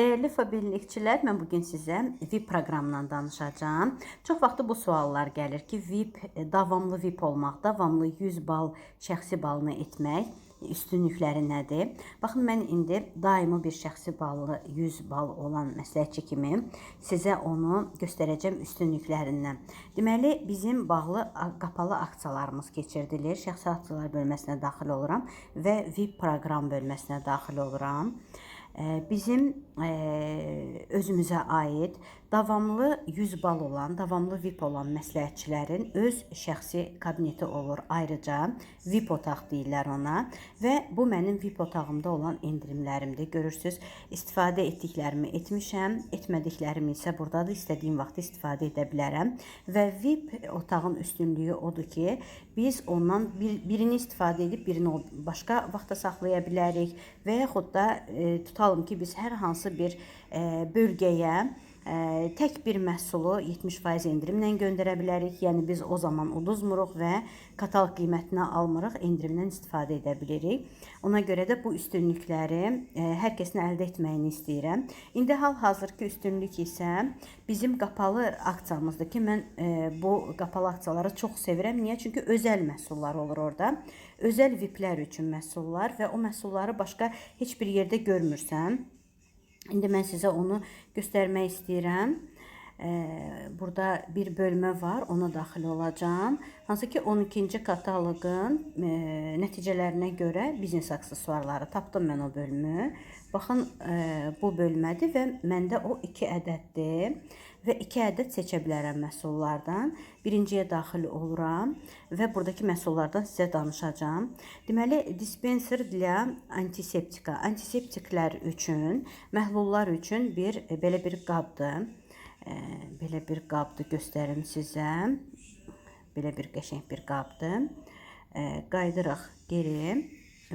Dəyərli fabirlikçilər, mən bugün sizə VIP proqramından danışacağam. Çox vaxtı bu suallar gəlir ki, VIP e, davamlı VIP olmaq, davamlı 100 bal şəxsi balını etmək üstünlükləri nədir? Baxın, mən indi daimi bir şəxsi ballı 100 bal olan məsləhətçi kimi sizə onu göstərəcəm üstünlüklərindən. Deməli, bizim bağlı qapalı aksiyalarımız keçirilir. Şəxsi aksiyalar bölməsinə daxil oluram və VIP proqram bölməsinə daxil oluram. Ee, Bizim eee, özümüzə aid davamlı 100 bal olan, davamlı VIP olan məsləhətçilərin öz şəxsi kabineti olur. Ayrıca VIP otaq deyirlər ona və bu mənim VIP otağımda olan endirimlərimdir. Görürsüz, istifadə etdiklərimi etmişəm, etmədiklərimi isə burdadır. İstədiyim vaxt istifadə edə bilərəm və VIP otağın üstünlüyü odur ki, biz ondan bir, birini istifadə edib birini başqa vaxta saxlaya bilərik və yaxud da e, tutalım ki, biz hər hansı bir e, bölgəyə e, tək bir məhsulu 70% endirimlə göndərə bilərik. Yəni biz o zaman uduzmuruq və kataloq qiymətinə almırıq, endirimdən istifadə edə bilirik. Ona görə də bu üstünlükləri e, hər kəsin əldə etməyini istəyirəm. İndi hal-hazırki üstünlük isə bizim qapalı aksiyamızdır ki, mən e, bu qapalı aksiyaları çox sevirəm. Niyə? Çünki özəl məhsullar olur orada. Özəl VIP-lər üçün məhsullar və o məhsulları başqa heç bir yerdə görmürsən. İndi mən sizə onu göstərmək istəyirəm. Ee, burada bir bölmə var, ona daxil olacağam. Hansı ki 12-ci kataloqun e, nəticələrinə görə biznes aksesuarları tapdım mən o bölümü. Baxın, e, bu bölmədir və məndə o 2 ədəddir və 2 ədəd seçə bilərəm məhsullardan. Birinciyə daxil oluram və burdakı məhsullardan sizə danışacağam. Deməli, dispenser ilə antiseptika, antiseptiklər üçün, məhlullar üçün bir e, belə bir qabdır. E, belə bir qabdır göstərim sizə. Belə bir qəşəng bir qabdır. E, qaydırıq geri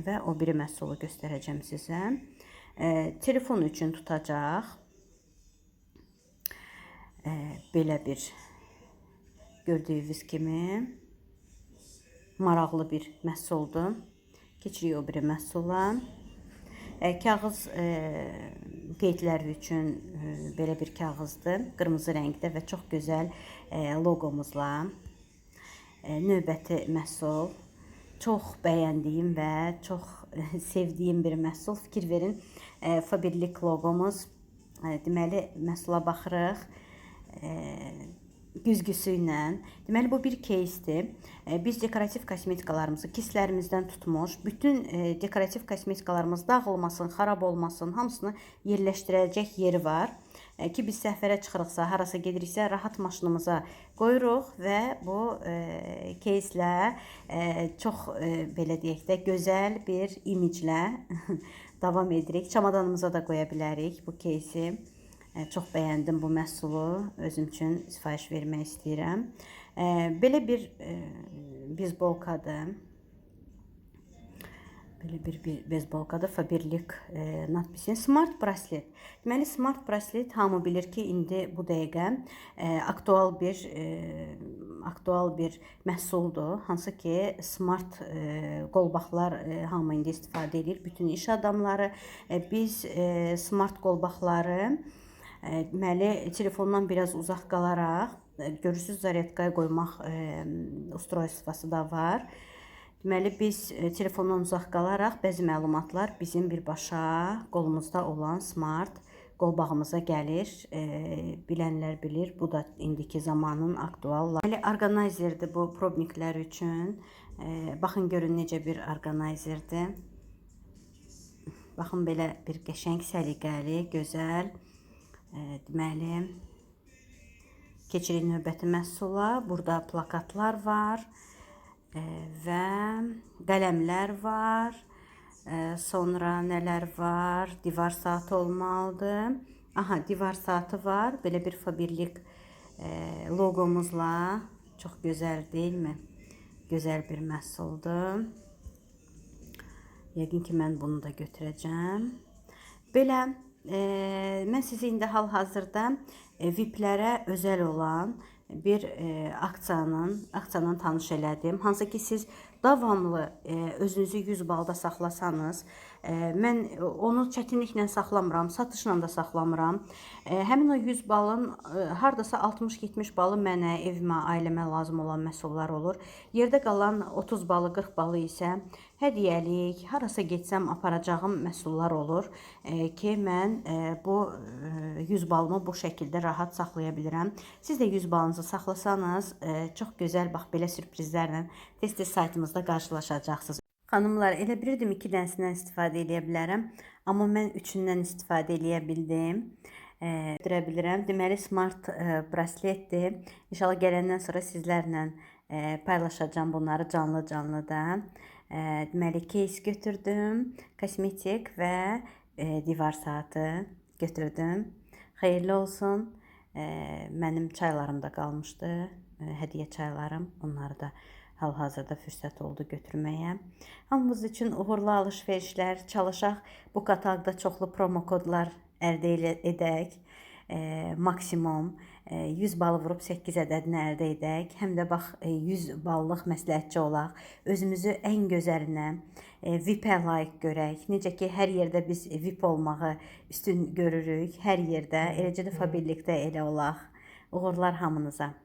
və o biri məhsulu göstərəcəm sizə. E, telefon üçün tutacaq. E, belə bir gördüyünüz kimi maraqlı bir məhsuldur. Keçirik o biri məhsula. E, kağız e, qeydlər üçün e, belə bir kağızdır. Qırmızı rəngdə və çox gözəl e, loqomuzla. E, növbəti məhsul çox bəyəndiyim və çox e, sevdiyim bir məhsul. Fikir verin, e, Faberlic loqomuz. E, deməli, məhsula baxırıq. güzgüsü ilə. Deməli bu bir keysdir. E, biz dekorativ kosmetikalarımızı kislərimizdən tutmuş, bütün e, dekorativ kosmetikalarımız dağılmasın, xarab olmasın, hamısını yerləşdirəcək yeri var e, ki biz səfərə çıxırıqsa, harasa gediriksə rahat maşınımıza qoyuruq və bu keyslə çox belə deyək də gözəl bir imiclə davam edirik. Çamadanımıza da qoya bilərik bu keysi. Çox bəyəndim bu məhsulu. Özüm üçün sifariş vermək istəyirəm. Belə bir bizbolkadır. Belə bir, bir bezbolkada Faberlic e, nadpisinin Smart Bracelet. Deməli Smart Bracelet hamı bilir ki, indi bu dəqiqə e, aktual bir e, aktual bir məhsuldur. Hansı ki, smart e, qolbaqlar e, hamı indi istifadə edir. Bütün iş adamları e, biz e, smart qolbaqları e, Ee, deməli telefondan biraz uzaq qalaraq e, görürsüz zaryadkaya qoymaq e, ustroystvası da var. Deməli biz e, telefondan uzaq qalaraq bəzi məlumatlar bizim birbaşa qolumuzda olan smart qolbağımıza gəlir. E, bilənlər bilir, bu da indiki zamanın aktual. Belə orqanayzerdir bu probniklər üçün. E, baxın görün necə bir orqanayzerdir. Baxın belə bir qəşəng, səliqəli, gözəl Deməli keçirik növbəti məhsula. Burada plakatlar var e, və qələmlər var. E, sonra nələr var? Divar saatı olmalıdır. Aha, divar saatı var. Belə bir Faberlic e, loqomuzla çox gözəl deyilmi? Gözəl bir məhsuldur. Yəqin ki, mən bunu da götürəcəm. Belə e, mən sizi indi hal-hazırda e, VIP-lərə özəl olan bir e, aksiyanın, aksiyanın tanış elədim. Hansı ki siz davamlı e, özünüzü 100 balda saxlasanız, E, mən onu çətinliklə saxlamıram, satışla da saxlamıram. E, həmin o 100 balın e, hardasa 60-70 balı mənə, evimə, ailəmə lazım olan məhsullar olur. Yerdə qalan 30 balı, 40 balı isə hədiyyəlik, harasa getsəm aparacağım məhsullar olur e, ki, mən e, bu e, 100 balımı bu şəkildə rahat saxlaya bilirəm. Siz də 100 balınızı saxlasanız, e, çox gözəl bax belə sürprizlərlə tez-tez qarşılaşacaqsınız. Xanımlar, elə bilirdim 2 dənəsindən istifadə edə bilərəm, amma mən üçündən istifadə edə bildim. E, bilirəm. Deməli smart e, brasletdir. İnşallah gələndən sonra sizlərlə e, paylaşacağam bunları canlı-canlı da. E, deməli case götürdüm, kosmetik və e, divar saatı götürdüm. Xeyirli olsun. E, mənim çaylarım da qalmışdı. E, hədiyyə çaylarım. Onları da hal-hazırda fürsət oldu götürməyə. Hamımız üçün uğurlu alış-verişlər, çalışaq bu kataloqda çoxlu promo kodlar əldə edək. E, maksimum e, 100 balı vurub 8 ədədini əldə edək. Həm də bax e, 100 ballıq məsləhətçi olaq. Özümüzü ən gözəlinə e, VIP-ə layiq görək. Necə ki, hər yerdə biz VIP olmağı üstün görürük, hər yerdə. Eləcə də fabirlikdə elə olaq. Uğurlar hamınıza.